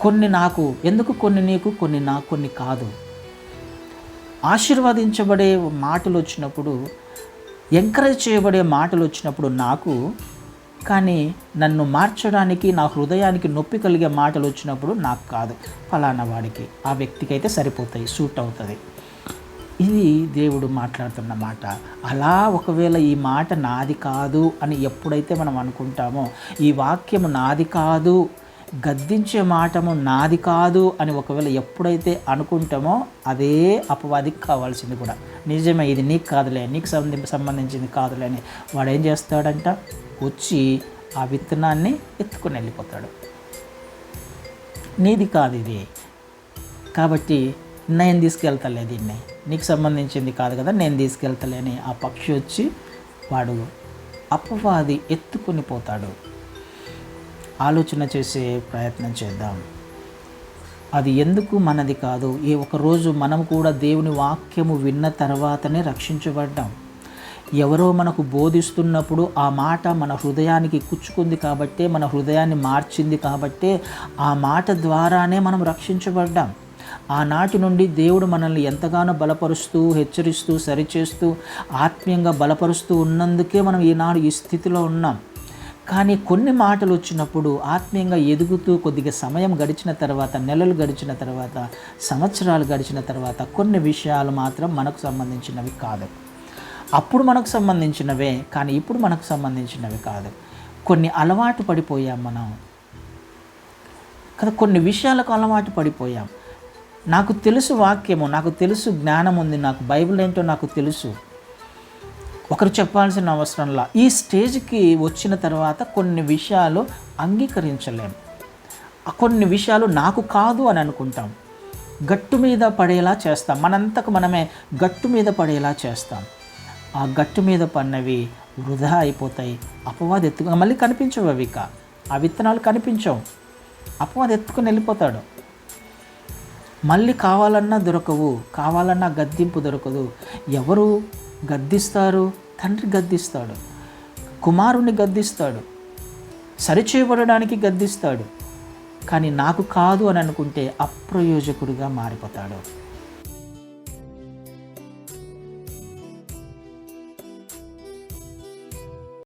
కొన్ని నాకు ఎందుకు కొన్ని నీకు కొన్ని నాకు కొన్ని కాదు. ఆశీర్వదించబడే మాటలు వచ్చినప్పుడు ఎంకరేజ్ చేయబడే మాటలు వచ్చినప్పుడు నాకు కానీ నన్ను మార్చడానికి నా హృదయానికి నొప్పి కలిగే మాటలు వచ్చినప్పుడు నాకు కాదు. ఫలానా వాడికి ఆ వ్యక్తికి అయితే సరిపోతాయి సూట్ అవుతుంది. ఇది దేవుడు మాట్లాడుతున్న మాట. అలా ఒకవేళ ఈ మాట నాది కాదు అని ఎప్పుడైతే మనం అనుకుంటామో ఈ వాక్యము నాది కాదు గద్దించే మాటము నాది కాదు అని ఒకవేళ ఎప్పుడైతే అనుకుంటామో అదే అపవాదికి కావాల్సింది కూడా. నిజమే ఇది నీకు కాదులే నీకు సంబంధి సంబంధించింది కాదులే అని వాడు ఏం చేస్తాడంట? వచ్చి ఆ విత్తనాన్ని ఎత్తుకొని వెళ్ళిపోతాడు. నీది కాదు ఇది. కాబట్టి నేను తీసుకెళ్తలే దీన్ని. నీకు సంబంధించింది కాదు కదా నేను తీసుకెళ్తలే అని ఆ పక్షి వచ్చి వాడు అపవాది ఎత్తుకొని పోతాడు. ఆలోచన చేసే ప్రయత్నం చేద్దాం. అది ఎందుకు మనది కాదు? ఏ ఒకరోజు మనం కూడా దేవుని వాక్యము విన్న తర్వాతనే రక్షించబడ్డాం. ఎవరో మనకు బోధిస్తున్నప్పుడు ఆ మాట మన హృదయానికి కుచ్చుకుంది కాబట్టే మన హృదయాన్ని మార్చింది కాబట్టే ఆ మాట ద్వారానే మనం రక్షించబడ్డాం. ఆనాటి నుండి దేవుడు మనల్ని ఎంతగానో బలపరుస్తూ హెచ్చరిస్తూ సరిచేస్తూ ఆత్మీయంగా బలపరుస్తూ ఉన్నందుకే మనం ఈనాడు ఈ స్థితిలో ఉన్నాం. కానీ కొన్ని మాటలు వచ్చినప్పుడు ఆత్మీయంగా ఎదుగుతూ కొద్దిగా సమయం గడిచిన తర్వాత నెలలు గడిచిన తర్వాత సంవత్సరాలు గడిచిన తర్వాత కొన్ని విషయాలు మాత్రం మనకు సంబంధించినవి కాదు. అప్పుడు మనకు సంబంధించినవే కానీ ఇప్పుడు మనకు సంబంధించినవి కాదు. కొన్ని అలవాటు పడిపోయాం మనం. కదా కొన్ని విషయాలకు అలవాటు పడిపోయాం. నాకు తెలుసు వాక్యము నాకు తెలుసు జ్ఞానం ఉంది నాకు బైబిల్ ఏంటో నాకు తెలుసు. ఒకరు చెప్పాల్సిన అవసరంలా. ఈ స్టేజ్కి వచ్చిన తర్వాత కొన్ని విషయాలు అంగీకరించలేం. కొన్ని విషయాలు నాకు కాదు అని అనుకుంటాం. గట్టు మీద పడేలా చేస్తాం. మనంతకు మనమే గట్టు మీద పడేలా చేస్తాం. ఆ గట్టు మీద పడినవి వృధా అయిపోతాయి. అపవాది ఎత్తుకు మళ్ళీ కనిపించవు అవి ఇక. ఆ విత్తనాలు కనిపించవు. అపవాది ఎత్తుకుని వెళ్ళిపోతాడు. మళ్ళీ కావాలన్నా దొరకవు. కావాలన్నా గద్దింపు దొరకదు. ఎవరు గద్దిస్తారు తండ్రి గద్దిస్తాడు కుమారుణ్ణి గద్దిస్తాడు సరిచేయబడడానికి గద్దిస్తాడు. కానీ నాకు కాదు అని అనుకుంటే అప్రయోజకుడిగా మారిపోతాడు.